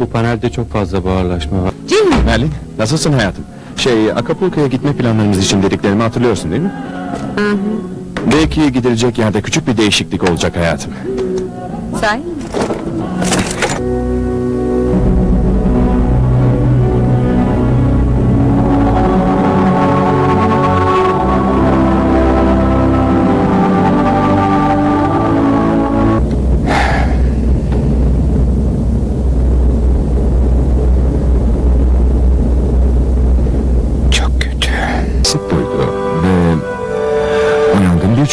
Bu panelde çok fazla buharlaşma var. Jimmy, Merlin, nasılsın hayatım? Şey, Acapulco'ya gitme planlarımız için dediklerimi hatırlıyorsun değil mi? Belki gidilecek yerde küçük bir değişiklik olacak hayatım. sahi mi?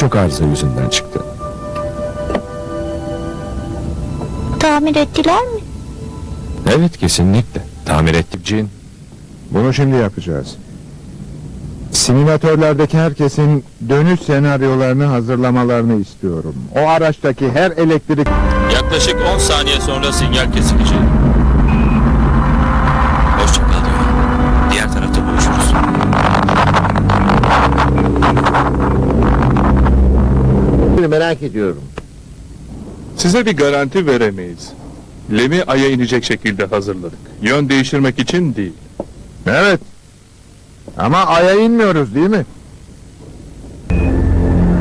Birçok arıza yüzünden çıktı. Tamir ettiler mi? Evet kesinlikle. Tamir ettik Cin. Bunu şimdi yapacağız. Simülatörlerdeki herkesin dönüş senaryolarını hazırlamalarını istiyorum. O araçtaki her elektrik Yaklaşık 10 saniye sonra sinyal kesilecek. Merak ediyorum. Size bir garanti veremeyiz. Lemi aya inecek şekilde hazırladık. Yön değiştirmek için değil. Evet. Ama aya inmiyoruz değil mi?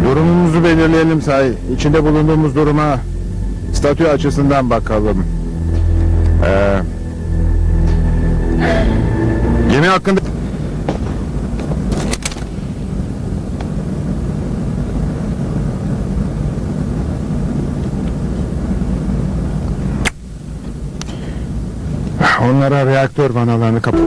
Durumumuzu belirleyelim say. İçinde bulunduğumuz duruma statü açısından bakalım. Ee, gemi hakkında Onlara reaktör vanalarını kapat.